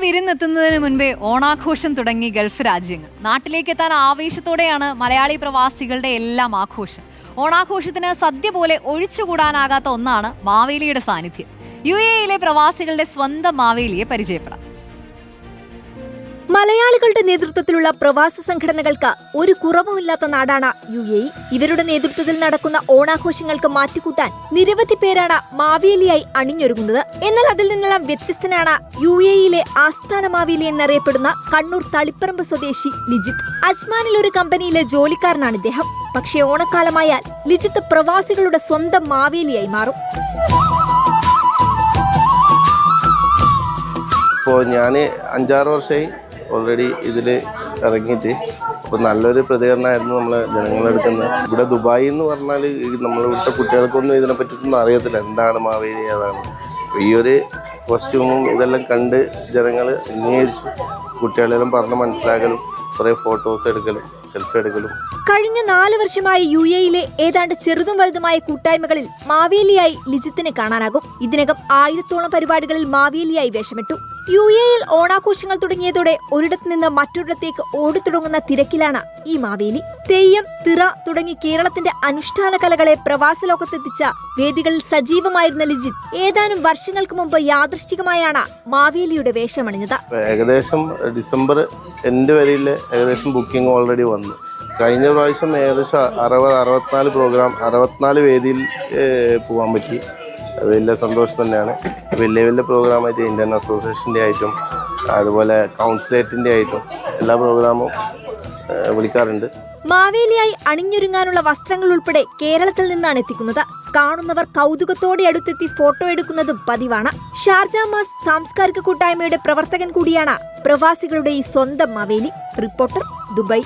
വിരുന്നെത്തുന്നതിന് മുൻപേ ഓണാഘോഷം തുടങ്ങി ഗൾഫ് രാജ്യങ്ങൾ. നാട്ടിലേക്ക് എത്താൻ ആവേശത്തോടെയാണ് മലയാളി പ്രവാസികളുടെ എല്ലാം ആഘോഷം. ഓണാഘോഷത്തിന് സദ്യ പോലെ ഒഴിച്ചുകൂടാനാകാത്ത ഒന്നാണ് മാവേലിയുടെ സാന്നിധ്യം. യു എയിലെ പ്രവാസികളുടെ സ്വന്തം മാവേലിയെ പരിചയപ്പെടാം. മലയാളികളുടെ നേതൃത്വത്തിലുള്ള പ്രവാസ സംഘടനകൾക്ക് ഒരു കുറവുമില്ലാത്ത നാടാണ് യു എ ഇവരുടെ നേതൃത്വത്തിൽ നടക്കുന്ന ഓണാഘോഷങ്ങൾക്ക് മാറ്റുകൂട്ടാൻ നിരവധി പേരാണ് മാവേലിയായി അണിഞ്ഞൊരുങ്ങുന്നത്. എന്നാൽ അതിൽ നിന്നെല്ലാം വ്യത്യസ്തനാണ് യു എ യിലെ ആസ്ഥാന മാവേലി എന്നറിയപ്പെടുന്ന കണ്ണൂർ തളിപ്പറമ്പ് സ്വദേശി ലിജിത്ത്. അജ്മാനിൽ ഒരു കമ്പനിയിലെ ജോലിക്കാരനാണ് ഇദ്ദേഹം. പക്ഷേ ഓണക്കാലമായാൽ ലിജിത്ത് പ്രവാസികളുടെ സ്വന്തം മാവേലിയായി മാറും. ഇപ്പോൾ ഞാൻ അഞ്ചാറ് വർഷമായി ഓൾറെഡി ഇതിൽ ഇറങ്ങിയിട്ട്. അപ്പോൾ നല്ലൊരു പ്രതികരണമായിരുന്നു നമ്മൾ ജനങ്ങളെടുക്കുന്നത് ഇവിടെ ദുബായി എന്ന് പറഞ്ഞാൽ നമ്മൾ ഇവിടുത്തെ കുട്ടികൾക്കൊന്നും ഇതിനെ പറ്റിയിട്ടൊന്നും അറിയത്തില്ല. എന്താണ് മാവേലി അതാണ്. അപ്പോൾ ഈ ഒരു കോസ്റ്റ്യൂമും ഇതെല്ലാം കണ്ട് ജനങ്ങൾ അംഗീകരിച്ചു. കുട്ടികളെല്ലാം പറഞ്ഞ് മനസ്സിലാക്കലും കുറേ ഫോട്ടോസ് എടുക്കലും സെൽഫി എടുക്കലും. കഴിഞ്ഞ നാല് വർഷമായി യു എയിലെ ഏതാണ്ട് ചെറുതും വലുതുമായ കൂട്ടായ്മകളിൽ മാവേലിയായി ലിജിത്തിനെ കാണാനാകും. ഇതിനകം ആയിരത്തോളം പരിപാടികളിൽ മാവേലിയായി വേഷമിട്ടു. യു എയിൽ ഓണാഘോഷങ്ങൾ തുടങ്ങിയതോടെ ഒരിടത്ത് നിന്ന് മറ്റൊരിടത്തേക്ക് ഓടിത്തുടങ്ങുന്ന തിരക്കിലാണ് ഈ മാവേലി. തെയ്യം തിറ തുടങ്ങി കേരളത്തിന്റെ അനുഷ്ഠാന കലകളെ പ്രവാസ ലോകത്തെത്തിച്ച വേദികളിൽ സജീവമായിരുന്ന ലിജിത് ഏതാനും വർഷങ്ങൾക്ക് മുമ്പ് യാദൃശ്ചികമായാണ് മാവേലിയുടെ വേഷമണിഞ്ഞത്. ഏകദേശം ഡിസംബർ എൻഡ് വരെയിൽ ഏകദേശം ബുക്കിംഗ് ഓൾറെഡി വന്നു. കഴിഞ്ഞ പ്രാവശ്യം ഏകദേശം അറുപത് അറുപത്തിനാല് പ്രോഗ്രാം അറുപത്തിനാല് വേദിയിൽ പോകാൻ പറ്റി. വലിയ സന്തോഷം തന്നെയാണ്. വലിയ വലിയ പ്രോഗ്രാമായിട്ട് ഇന്ത്യൻ അസോസിയേഷന്റെ ആയിട്ടും അതുപോലെ കൗൺസിലേറ്റിന്റെ ആയിട്ടും എല്ലാ പ്രോഗ്രാമും വിളിക്കാറുണ്ട്. മാവേലിയായി അണിഞ്ഞൊരുങ്ങാനുള്ള വസ്ത്രങ്ങൾ ഉൾപ്പെടെ കേരളത്തിൽ നിന്നാണ് എത്തിക്കുന്നത്. കാണുന്നവർ കൗതുകത്തോടെ അടുത്തെത്തി ഫോട്ടോ എടുക്കുന്നതും പതിവാണ്. ഷാർജ മാസ് സാംസ്കാരിക കൂട്ടായ്മയുടെ പ്രവർത്തകൻ കൂടിയാണ് പ്രവാസികളുടെ ഈ സ്വന്തം മാവേലി റിപ്പോർട്ടർ ദുബായ്.